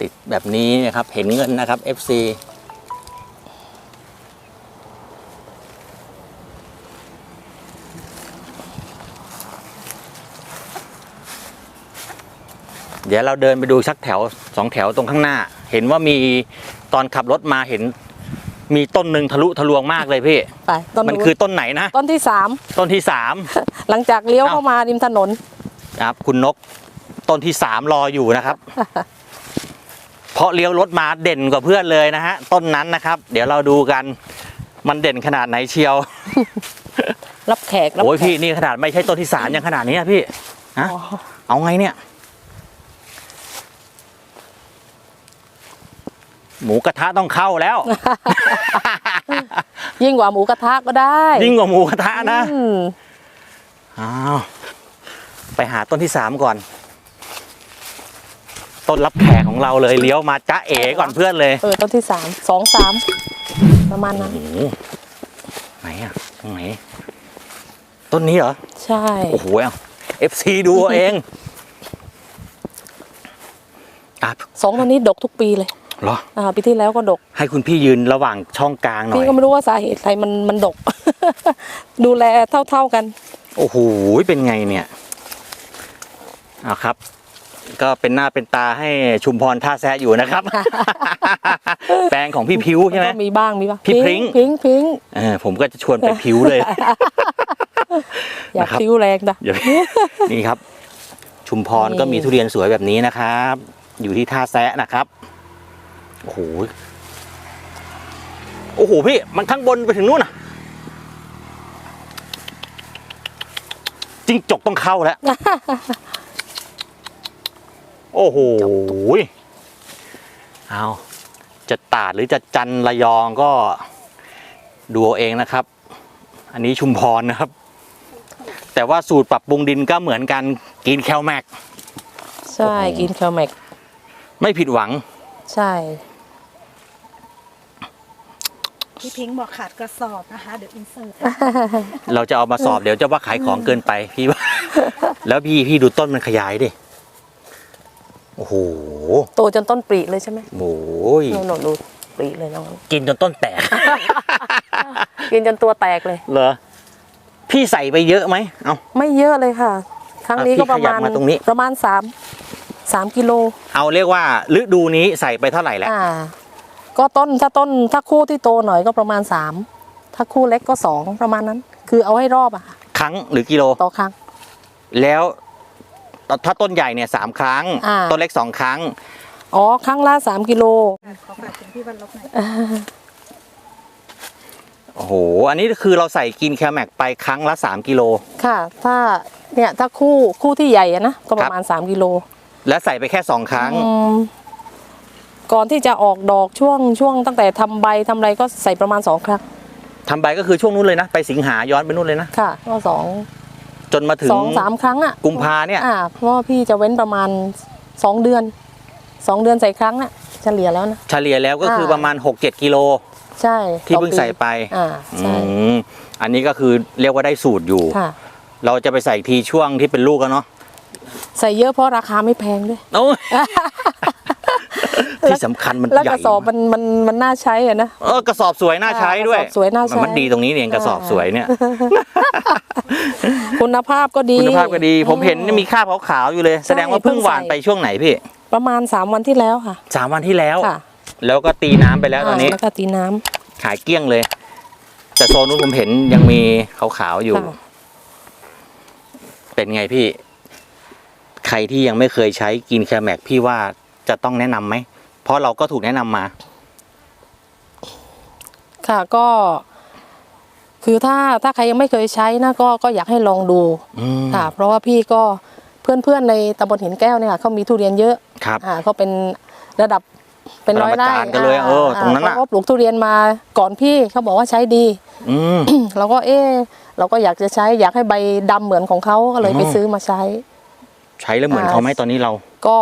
ติดแบบนี้นะครับ เห็นเงินนะครับ FC เดี๋ยวเราเดินไปดูสักแถวสองแถวตรงข้างหน้า เห็นว่ามีตอนขับรถมาเห็น มีต้นหนึ่งทะลุทะลวงมากเลยพี่ ไปต้นมันนู้นคือต้นไหนนะ ต้นที่สามต้นที่สามหลังจากเลี้ยวเอ้าเข้ามาริมถนนนะครับ คุณนกต้นที่สามรออยู่นะครับ เพราะเลี้ยวรถมาเด่นกว่าเพื่อนเลยนะฮะ ต้นนั้นนะครับ เดี๋ยวเราดูกันมันเด่นขนาดไหนเชียว รับแขกรับโอ้ยแขพี่กนี่ขนาดไม่ใช่ต้นที่สามยังขนาดนี้อะพี่ฮะอ๋อเอาไงเนี่ย หมูกระทะต้องเข้าแล้ว ยิ่งกว่าหมูกระทะก็ได้ยิ่งกว่าหมูกระทะนะอืมอ้าวไปหาต้นที่สามก่อน ต้นรับแขกของเราเลยเลี้ยวมาจ้าเอ๋ก่อนเพื่อนเลยเออต้นที่สามสองสามประมาณนั้น โอ้โหไหนอะตรงไหน ต้นนี้เหรอ ใช่ โอ้โหเอา FC ดูเอาเองอะสองต้นนี้ดกทุกปีเลยเหรอ อ่าปีที่แล้วก็ดก ให้คุณพี่ยืนระหว่างช่องกลางหน่อพี่ย ก็ไม่รู้ว่าสาเหตุอะไรมันมันดก ดูแลเท่าๆกัน โอ้โห เป็นไงเนี่ยเอาครับ ก็เป็นหน้าเป็นตาให้ชุมพรท่าแซะอยู่นะครับ แปลงของพี่พิ้วใช่ไหมก็มีบ้างมีบ้างพี่พริ้งพริ้งพริ้งเออผมก็จะชวนไปพิ้วเลย อยากนะครับพริ้วแรงนะอย่านี่ครับ ชุมพรนี่ก็มีทุเรียนสวยแบบนี้นะครับ อยู่ที่ท่าแซะนะครับโอ้โหโอ้โหพี่มันข้างบนไปถึงนู่นน่ะจิ้งจกต้องเข้าแล้ว โอ้โหเอาจะตาดหรือจะจันระยองก็ดูเอาเองนะครับ อันนี้ชุมพรนะครับ แต่ว่าสูตรปรับปรุงดินก็เหมือนกันกินแคลแม็ก ใช่โอ้โหกินแคลแม็ก ไม่ผิดหวัง ใช่พี่พิงค์บอกขาดกระสอบนะคะ เดี๋ยวอินเสิร์ตเราจะเอามาสอบเดี๋ยวจะว่าขายของเกินไปพี่ว่า แล้วพี่พี่ดูต้นมันขยายดิ โอ้โหโตจนต้นปรีเลยใช่ไหมโอ้ยโน่นๆดูปรีเลยน้องกินจนต้นแตก กินจนตัวแตกเลย เหรอ พี่ใส่ไปเยอะไหมเอาไม่เยอะเลยค่ะ ครั้งนี้อะพี่ก็ประมาณขยับมาตรงนี้ประมาณสามสามกิโล เอาเรียกว่าฤดูนี้ใส่ไปเท่าไหร่แล้วอ่าก็ต้นถ้าต้นถ้าคู่ที่โตหน่อยก็ประมาณสามถ้าคู่เล็กก็สองประมาณนั้น คือเอาให้รอบอะค่ะครั้งหรือกิโลต่อครั้ง แล้ว ถ้าต้นใหญ่เนี่ยสามครั้ง อ่า ต้นเล็กสองครั้ง อ๋อ ครั้งละสามกิโล ขอฝากถึงพี่วันลบหน่อยโอ้โห อันนี้คือเราใส่กินแคลแม็กไปครั้งละสามกิโล ค่ะ ถ้า เนี่ย ถ้าคู่คู่ที่ใหญ่อะนะ ก็ประมาณสามกิโลและใส่ไปแค่สองครั้ง อืมก่อนที่จะออกดอกช่วงช่วงตั้งแต่ทำใบทำอะไรก็ใส่ประมาณสองครั้ง ทำใบก็คือช่วงนู้นเลยนะ ไปสิงหาย้อนไปนู่นเลยนะ ค่ะก็สองจ นมาถึงสองสามครั้งอะกุมภาเนี่ยอ่าเพราะว่าพี่จะเว้นประมาณสองเดือนสองเดือนใส่ครั้งอะเฉลี่ยแล้วนะเฉลี่ยแล้วก็คืออ่าประมาณ6-7กิโลใช่ที่ต่อเพิ่งปีใส่ไปอ่าอืใช่มอันนี้ก็คือเรียกว่าได้สูตรอยู่ค่ะเราจะไปใส่ทีช่วงที่เป็นลูกแล้วเนาะใส่เยอะเพราะราคาไม่แพงด้วยโอ้ย ที่สำคัญมันแล้วใหญ่กระสอบมันมันมันน่าใช้อะนะ เออกระสอบสวยน่าใช้ด้วยกระสอบสวยน่าใช้ มันดีตรงนี้เองกระสอบสวยเนี่ยคุณภาพก็ดี คุณภาพก็ดี ผมเห็นมีคราบขาวๆอยู่เลย แสดงว่าเพิ่งหวานไปช่วงไหนพี่ประมาณสามวันที่แล้วค่ะ สามวันที่แล้ว ค่ะแล้วก็ตีน้ำไปแล้วตอนนี้าแล้วก็ตีน้ำ ขายเกลี้ยงเลย แต่โซนนู้นผมเห็นยังมีขาวๆอยู่ ค่ะ เป็นไงพี่ ใครที่ยังไม่เคยใช้กินแคลแม็กพี่ว่าจะต้องแนะนำไหม เพราะเราก็ถูกแนะนำมา ค่ะก็ คือถ้าถ้าใครยังไม่เคยใช้นะก็ก็อยากให้ลองดูอืมค่ะ เพราะว่าพี่ก็เพื่อนๆในตำบลหินแก้วเนี่ยค่ะเขามีทุเรียนเยอะครับ อ่าเขาเป็นระดับเป็นร้อยไร่ปรมาจารย์กันเลยเออตรงนั้นน่ะ เขาก็ปลูกทุเรียนมาก่อนพี่เขาบอกว่าใช้ดี อืม เราก็เออเราก็อยากจะใช้อยากให้ใบดำเหมือนของเขาก็เลยไปอ๋อซื้อมาใช้ ใช้แล้วเหมือนอ่าเขาไหมตอนนี้เรา ก็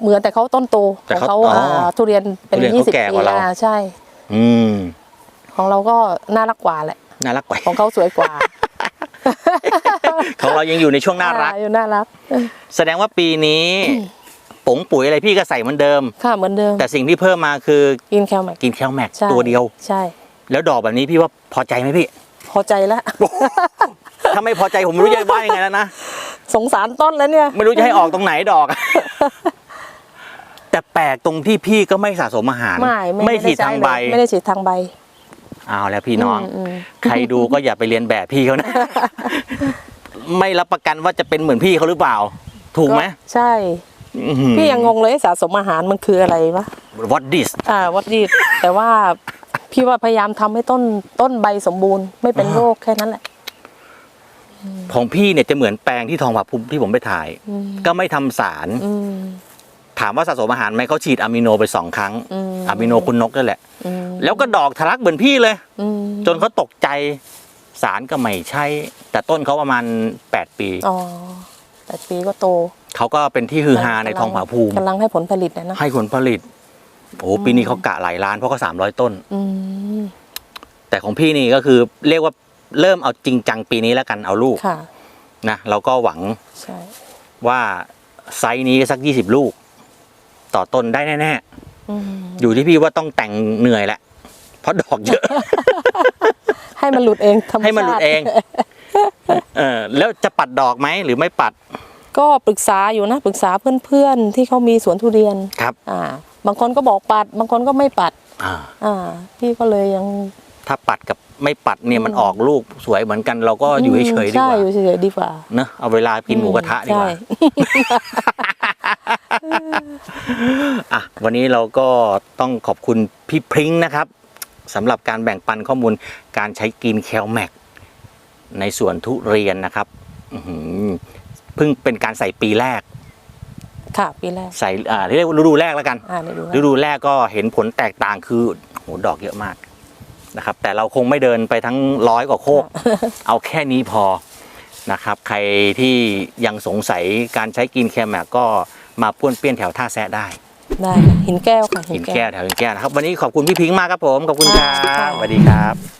เหมือนแต่เขาต้นโตแต่ของเขาเขาอ๋ออ่าทุเรียนเป็นทุเรียนยี่เขาสิบแก่ปีกว่าเรา อ่าใช่ อืมของเราก็น่ารักกว่าแหละ น่ารักไปของเขาสวยกว่าของเรายังอยู่ในช่วงน่ารัก อ่อยู่น่ารักแสดงว่าปีนี้ป๋งปุ๋ยอะไรพี่ก็ใส่เหมือนเดิม ค่ะเหมือนเดิมแต่สิ่งที่เพิ่มมาคือกินแคลแม็กกินแคลแม็กใช่ตัวเดียว ใช่ แล้วดอกแบบนี้พี่ว่าพอใจไหมพี่ พอใจแล้ว ถ้าไม่พอใจผมไม่รู้จะว่ายังไงแล้วนะ สงสารต้นแล้วเนี่ย ไม่รู้จะให้ออกตรงไหนดอก แต่แปลกตรงที่พี่ก็ไม่สะสมอาหาร ไม่ไม่ฉีดด้ทางใช้ใบเลยไม่ได้ฉีดทางใบเอาแล้วพี่น้องมมใครดูก็อย่าไปเรียนแบบพี่เขานะ ไม่รับประกันว่าจะเป็นเหมือนพี่เขาหรือเปล่า ถูกไหมใช่อื้อหือพี่ยังงงเลยสะสมอาหารมันคืออะไรวะ what this อ่าวัดดีแต่ว่าพี่ว่าพยายามทำให้ต้นต้นใบสมบูรณ์ ไม่เป็นโรคแค่นั้นแหละ ของพี่เนี่ยจะเหมือนแปลงที่ทองผาภูมิที่ผมไปถ่ายอืมก็ไม่ทำสารอืม ถามว่าสะสมอาหารไหมเขาฉีดอะมิโนไปสองครั้งอืมอะมิโนคุณนกนั่นแหละอืมแล้วก็ดอกทะลักเหมือนพี่เลยอืมจนเขาตกใจสารก็ไม่ใช่ แต่ต้นเขาประมาณ 8 ปีอ๋อแต่ปีก็โต เขาก็เป็นที่ฮือฮาในทองผาภูมิกำลังให้ผลผลิตนะนะให้ผลผลิตโอ้โหปีนี้เขากะหลายล้านเพราะเขาสามร้อยต้นอืมแต่ของพี่นี่ก็คือเรียกว่าเริ่มเอาจริงจังปีนี้แล้วกันเอาลูกค่ะนะเราก็หวังใช่ว่าไซส์นี้สัก20ลูก ต่อต้นได้แน่อืมๆอยู่ที่พี่ว่าต้องแต่งเหนื่อยแหละเพราะดอกเยอะ ให้มันหลุดเองธรรมชาติให้มันหลุดเองเออแล้วจะปัดดอกไหมหรือไม่ปัด ก็ปรึกษาอยู่นะปรึกษาเพื่อนๆที่เขามีสวนทุเรียนครับ อ่า บางคนก็บอกปัด บางคนก็ไม่ปัด อ่า อ่า พี่ก็เลยยัง ถ้าปัดกับไม่ปัดเนี่ยมันอืมออกลูกสวยเหมือนกันเราก็อยู่เฉยๆดีกใช่ว่าอยู่เฉยๆดีกว่าเนอะเอาเวลากินหมูกระทะดีกว่าใช่ อะวันนี้เราก็ต้องขอบคุณพี่พริ้งนะครับสำหรับการแบ่งปันข้อมูลการใช้กินแคลแม็กในสวนทุเรียนนะครับอื้อหือเพิ่งเป็นการใส่ปีแรก ค่ะปีแรกใส่อ่าเรียกว่าฤดูแรกแล้วกัน อ่าได้ดูฤดูแรกก็เห็นผลแตกต่างคือโหดอกเยอะมากนะครับ แต่เราคงไม่เดินไปทั้งร้อยกว่าโคก เอาแค่นี้พอนะครับ ใครที่ยังสงสัยการใช้กินแคลแม็กก็ มาป้วนเปี้ยนแถวท่าแซะได้ได้ค่ะหินแก้วค่ะหินแก้วแถวหินแก้วนะครับวันนี้ขอบคุณพี่พิงค์มากครับผมขอบคุณครัค่ะบสวัสดีครับ